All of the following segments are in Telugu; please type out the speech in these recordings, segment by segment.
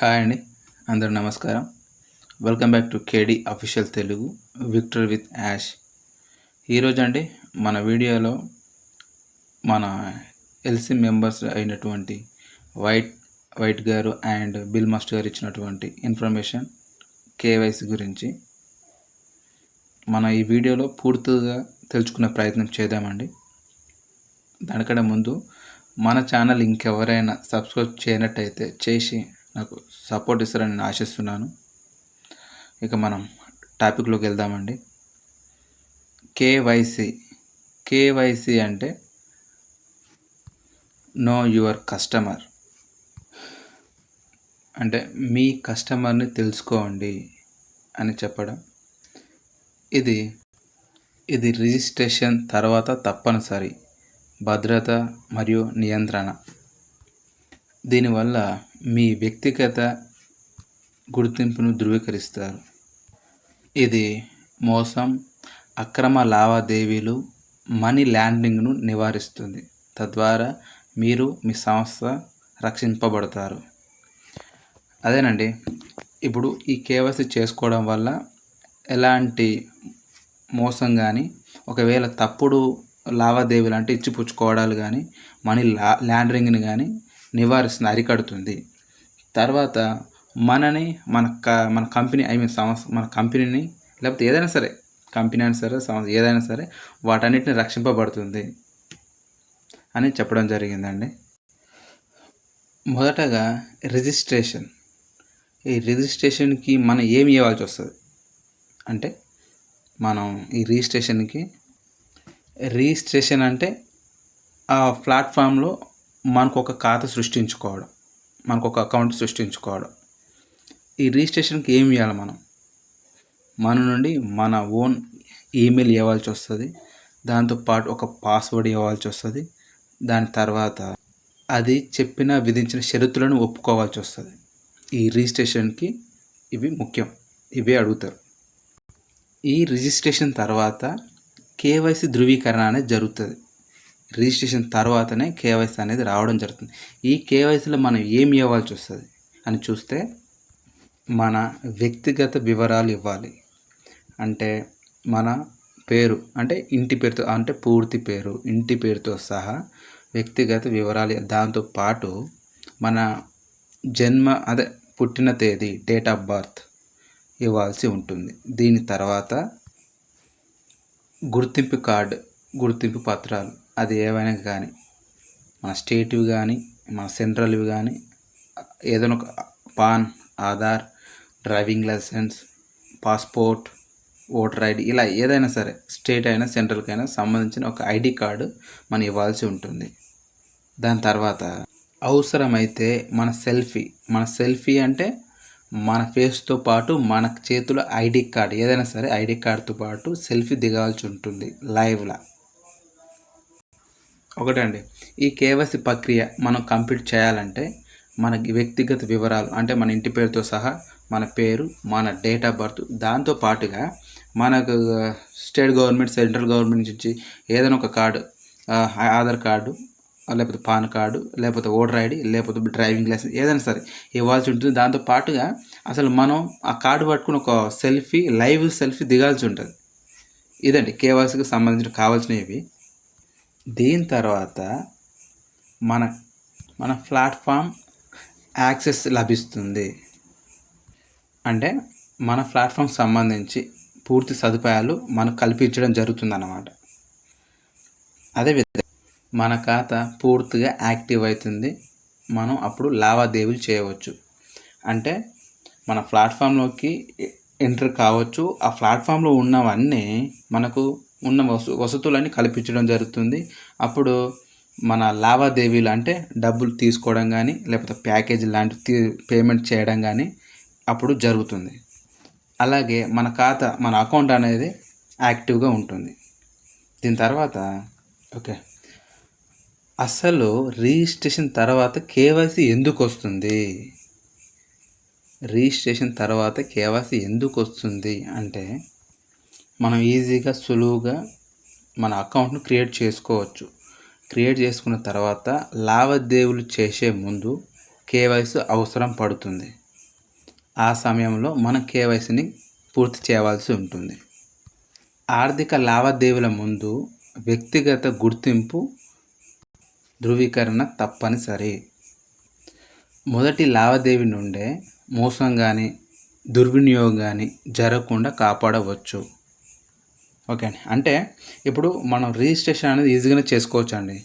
హాయ్ అండి అందరు నమస్కారం. Welcome back to KD official Telugu Victor with Yash ఈరోజు అండి మన వీడియోలో మన ఎల్సీ మెంబర్స్ అయినటువంటి వైట్ వైట్ గారు అండ్ బిల్ మాస్టర్ గారు ఇచ్చినటువంటి ఇన్ఫర్మేషన్ కేవైసీ గురించి మన ఈ వీడియోలో పూర్తిగా తెలుసుకునే ప్రయత్నం చేద్దామండి. దానికంటే ముందు మన ఛానల్ ఇంకెవరైనా సబ్స్క్రైబ్ చేయనట్టయితే చేసి నాకు సపోర్ట్ ఇస్తారని నేను ఆశిస్తున్నాను. ఇక మనం టాపిక్లోకి వెళ్దామండి. కేవైసీ కేవైసీ అంటే నో యువర్ కస్టమర్ అంటే మీ కస్టమర్ని తెలుసుకోండి అని చెప్పడం. ఇది ఇది రిజిస్ట్రేషన్ తర్వాత తప్పనిసరి. భద్రత మరియు నియంత్రణ. దీనివల్ల మీ వ్యక్తిగత గుర్తింపును ధృవీకరిస్తారు. ఇది మోసం అక్రమ లావాదేవీలు మనీ ల్యాండింగ్ను నివారిస్తుంది. తద్వారా మీరు మీ సంస్థ రక్షింపబడతారు. అదేనండి. ఇప్పుడు ఈ కేవైసీ చేసుకోవడం వల్ల ఎలాంటి మోసం కానీ ఒకవేళ తప్పుడు లావాదేవీలు అంటే ఇచ్చిపుచ్చుకోవడాలు కానీ మనీ లా ల్యాండరింగ్ని కానీ నివారిస్తుంది అరికడుతుంది. తర్వాత మనని మన క మన కంపెనీ ఐ మీన్ సంస్థ మన కంపెనీని లేకపోతే ఏదైనా సరే కంపెనీ అయినా సరే సంస్థ ఏదైనా సరే వాటన్నిటిని రక్షింపబడుతుంది అని చెప్పడం జరిగిందండి. మొదటగా రిజిస్ట్రేషన్. ఈ రిజిస్ట్రేషన్కి మనం ఏమి ఇవ్వాల్సి వస్తుంది? అంటే మనం ఈ రిజిస్ట్రేషన్కి రిజిస్ట్రేషన్ అంటే ఆ ప్లాట్ఫామ్లో మనకు ఒక ఖాతా సృష్టించుకోవడం మనకు ఒక అకౌంట్ సృష్టించుకోవడం. ఈ రిజిస్ట్రేషన్కి ఏమి ఇవ్వాలి మనం? మన నుండి మన ఓన్ ఈమెయిల్ ఇవ్వాల్సి వస్తుంది దాంతోపాటు ఒక పాస్వర్డ్ ఇవ్వాల్సి వస్తుంది దాని తర్వాత అది చెప్పిన విధించిన షరతులను ఒప్పుకోవాల్సి వస్తుంది. ఈ రిజిస్ట్రేషన్కి ఇవి ముఖ్యం ఇవే అడుగుతారు. ఈ రిజిస్ట్రేషన్ తర్వాత కేవైసీ ధృవీకరణ అనేది జరుగుతుంది. రిజిస్ట్రేషన్ తర్వాతనే కేవైసీ అనేది రావడం జరుగుతుంది. ఈ కేవైసీలో మనం ఏమి ఇవ్వాల్సి వస్తుంది అని చూస్తే మన వ్యక్తిగత వివరాలు ఇవ్వాలి. అంటే మన పేరు అంటే ఇంటి పేరుతో అంటే పూర్తి పేరు ఇంటి పేరుతో సహా వ్యక్తిగత వివరాలు. దాంతో పాటు మన జన్మ అదే పుట్టిన తేదీ డేట్ ఆఫ్ బర్త్ ఇవ్వాల్సి ఉంటుంది. దీని తర్వాత గుర్తింపు కార్డు గుర్తింపు పత్రాలు. అది ఏవైనా కానీ మన స్టేట్వి కానీ మన సెంట్రల్వి కానీ ఏదైనా ఒక PAN Aadhaar driving licence passport voter ID ఇలా ఏదైనా సరే స్టేట్ అయినా సెంట్రల్కి అయినా సంబంధించిన ఒక ఐడి కార్డు మనం ఇవ్వాల్సి ఉంటుంది. దాని తర్వాత అవసరమైతే మన సెల్ఫీ. మన సెల్ఫీ అంటే మన ఫేస్తో పాటు మన చేతిలో ఐడి కార్డ్. ఏదైనా సరే ఐడి కార్డ్తో పాటు సెల్ఫీ దిగాల్సి ఉంటుంది లైవ్లా. ఒకటండి. ఈ కేవైసీ ప్రక్రియ మనం కంప్లీట్ చేయాలంటే మనకి వ్యక్తిగత వివరాలు అంటే మన ఇంటి పేరుతో సహా మన పేరు మన డేట్ ఆఫ్ బర్త్ దాంతో పాటుగా మనకు స్టేట్ గవర్నమెంట్ సెంట్రల్ గవర్నమెంట్ నుంచి ఏదైనా ఒక కార్డు ఆధార్ కార్డు లేకపోతే పాన్ కార్డు లేకపోతే ఓటర్ ఐడి లేకపోతే డ్రైవింగ్ లైసెన్స్ ఏదైనా సరే ఇవ్వాల్సి ఉంటుంది. దాంతో పాటుగా అసలు మనం ఆ కార్డు పట్టుకుని ఒక సెల్ఫీ లైవ్ సెల్ఫీ దిగాల్సి ఉంటుంది. ఇదండి కేవైసీకి సంబంధించిన కావాల్సినవి. దీని తర్వాత మన మన ప్లాట్ఫామ్ యాక్సెస్ లభిస్తుంది. అంటే మన ప్లాట్ఫామ్ సంబంధించి పూర్తి సదుపాయాలు మనకు కల్పించడం జరుగుతుందన్నమాట. అదేవిధంగా మన ఖాతా పూర్తిగా యాక్టివ్ అవుతుంది. మనం అప్పుడు లావాదేవీలు చేయవచ్చు. అంటే మన ప్లాట్ఫామ్లోకి ఎంటర్ కావచ్చు. ఆ ప్లాట్ఫామ్లో ఉన్నవన్నీ మనకు ఉన్న వసు వసతులన్నీ కల్పించడం జరుగుతుంది. అప్పుడు మన లావాదేవీలు అంటే డబ్బులు తీసుకోవడం కానీ లేకపోతే ప్యాకేజ్ లాంటి పేమెంట్ చేయడం కానీ అప్పుడు జరుగుతుంది. అలాగే మన ఖాతా మన అకౌంట్ అనేది యాక్టివ్గా ఉంటుంది. దీని తర్వాత ఓకే. అసలు రిజిస్ట్రేషన్ తర్వాత కేవైసీ ఎందుకు వస్తుంది? రిజిస్ట్రేషన్ తర్వాత కేవైసీ ఎందుకు వస్తుంది అంటే మనం ఈజీగా సులువుగా మన అకౌంట్ను క్రియేట్ చేసుకోవచ్చు. క్రియేట్ చేసుకున్న తర్వాత లావాదేవీలు చేసే ముందు కేవైసీ అవసరం పడుతుంది. ఆ సమయంలో మనం కేవైసీని పూర్తి చేయవలసి ఉంటుంది. ఆర్థిక లావాదేవీల ముందు వ్యక్తిగత గుర్తింపు ధృవీకరణ తప్పనిసరి. మొదటి లావాదేవీ నుండే మోసం కానీ దుర్వినియోగం కానీ జరగకుండా కాపాడవచ్చు. ఓకే అండి. అంటే ఇప్పుడు మనం రిజిస్ట్రేషన్ అనేది ఈజీగానే చేసుకోవచ్చు అండి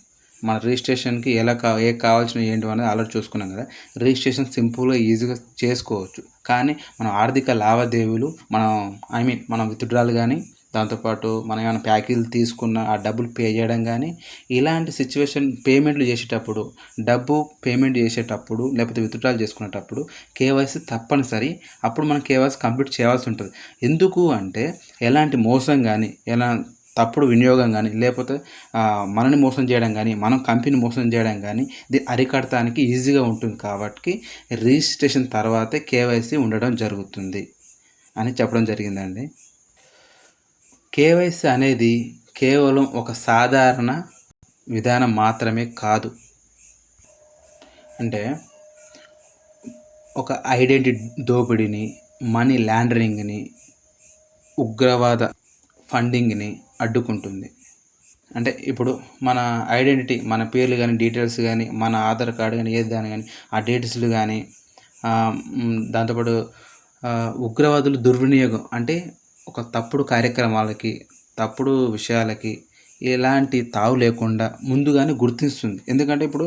మన రిజిస్ట్రేషన్కి ఎలా కా ఏ కావాల్సిన ఏంటి అనేది ఆల్రెడీ చూసుకున్నాం కదా. రిజిస్ట్రేషన్ సింపుల్గా ఈజీగా చేసుకోవచ్చు. కానీ మన ఆర్థిక లావాదేవీలు మనం ఐ మీన్ మనం విత్డ్రాలు కానీ దాంతోపాటు మనం ఏమైనా ప్యాకేజీలు తీసుకున్న ఆ డబ్బులు పే చేయడం కానీ ఇలాంటి సిచ్యువేషన్ పేమెంట్లు చేసేటప్పుడు డబ్బు పేమెంట్ చేసేటప్పుడు లేకపోతే విత్డ్రాల్ చేసుకునేటప్పుడు కేవైసీ తప్పనిసరి. అప్పుడు మనం కేవైసీ కంప్లీట్ చేయాల్సి ఉంటుంది. ఎందుకు అంటే ఎలాంటి మోసం కానీ ఎలా తప్పుడు వినియోగం కానీ లేకపోతే మనని మోసం చేయడం కానీ మనం కంపెనీ మోసం చేయడం కానీ ఇది అరికడటానికి ఈజీగా ఉంటుంది కాబట్టి రిజిస్ట్రేషన్ తర్వాతే కేవైసీ ఉండడం జరుగుతుంది అని చెప్పడం జరిగిందండి. కేవైసీ అనేది కేవలం ఒక సాధారణ విధానం మాత్రమే కాదు. అంటే ఒక ఐడెంటిటీ దోపిడీని మనీ ల్యాండరింగ్ని ఉగ్రవాద ఫండింగ్ని అడ్డుకుంటుంది. అంటే ఇప్పుడు మన ఐడెంటిటీ మన పేర్లు కానీ డీటెయిల్స్ కానీ మన ఆధార్ కార్డు కానీ ఏది దాని కానీ ఆ డీటెయిల్స్లు కానీ దాంతోపాటు ఉగ్రవాదులు దుర్వినియోగం అంటే ఒక తప్పుడు కార్యక్రమాలకి తప్పుడు విషయాలకి ఎలాంటి తావు లేకుండా ముందుగానే గుర్తిస్తుంది. ఎందుకంటే ఇప్పుడు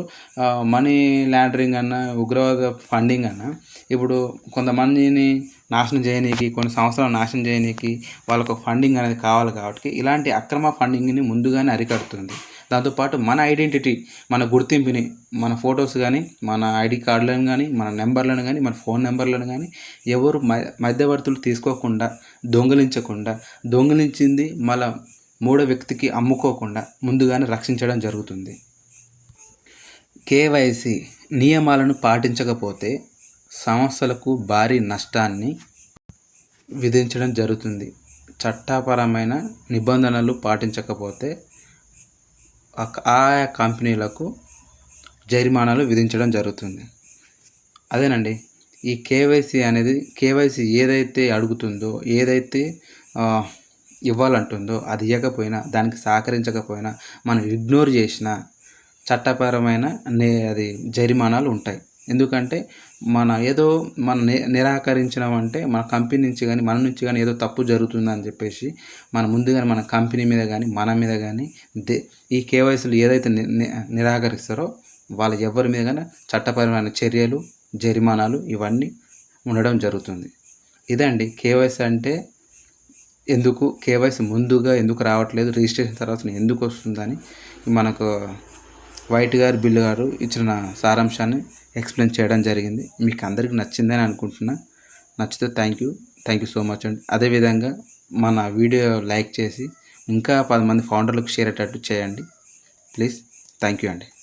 మనీ లాండరింగ్ అన్న ఉగ్రవాద ఫండింగ్ అన్న ఇప్పుడు కొంతమందిని నాశనం చేయనీకి కొన్ని సంవత్సరాలు నాశనం చేయనీకి వాళ్ళకు ఫండింగ్ అనేది కావాలి కాబట్టి ఇలాంటి అక్రమ ఫండింగ్ని ముందుగానే అరికడుతుంది. దాంతోపాటు మన ఐడెంటిటీ మన గుర్తింపుని మన ఫొటోస్ కానీ మన ఐడి కార్డులను కానీ మన నెంబర్లను కానీ మన ఫోన్ నెంబర్లను కానీ ఎవరు మ మధ్యవర్తులు తీసుకోకుండా దొంగిలించకుండా దొంగిలించింది మళ్ళా మూడో వ్యక్తికి అమ్ముకోకుండా ముందుగానే రక్షించడం జరుగుతుంది. కేవైసీ నియమాలను పాటించకపోతే సంస్థలకు భారీ నష్టాన్ని విధించడం జరుగుతుంది. చట్టపరమైన నిబంధనలు పాటించకపోతే ఆయా కంపెనీలకు జరిమానాలు విధించడం జరుగుతుంది. అదేనండి? ఈ కేవైసీ అనేది కేవైసీ ఏదైతే అడుగుతుందో ఏదైతే ఇవ్వాలంటుందో అది ఇవ్వకపోయినా దానికి సహకరించకపోయినా మనం ఇగ్నోర్ చేసిన చట్టపరమైన నే అది జరిమానాలు ఉంటాయి. ఎందుకంటే మన ఏదో మన నిరాకరించినామంటే మన కంపెనీ నుంచి కానీ మన నుంచి కానీ ఏదో తప్పు జరుగుతుందని చెప్పేసి మన ముందుగానే మన కంపెనీ మీద కానీ మన మీద కానీ దే ఈ కేవైసీలు ఏదైతే నిరాకరిస్తారో వాళ్ళ ఎవరి మీద కానీ చట్టపరమైన చర్యలు జరిమానాలు ఇవన్నీ ఉండడం జరుగుతుంది. ఇదండి కేవైసీ అంటే ఎందుకు కేవైసీ ముందుగా ఎందుకు రావట్లేదు రిజిస్ట్రేషన్ తర్వాత ఎందుకు వస్తుందని మనకు వైట్ గారు బిల్లు గారు ఇచ్చిన సారాంశాన్ని ఎక్స్ప్లెయిన్ చేయడం జరిగింది. మీకు అందరికీ నచ్చిందని అనుకుంటున్నా. నచ్చితే thank you. Thank you so much అండి. అదేవిధంగా మన వీడియో లైక్ చేసి ఇంకా పది మంది ఫౌండర్లకు షేర్ అయ్యేటట్టు చేయండి. ప్లీజ్. థ్యాంక్ యూ అండి.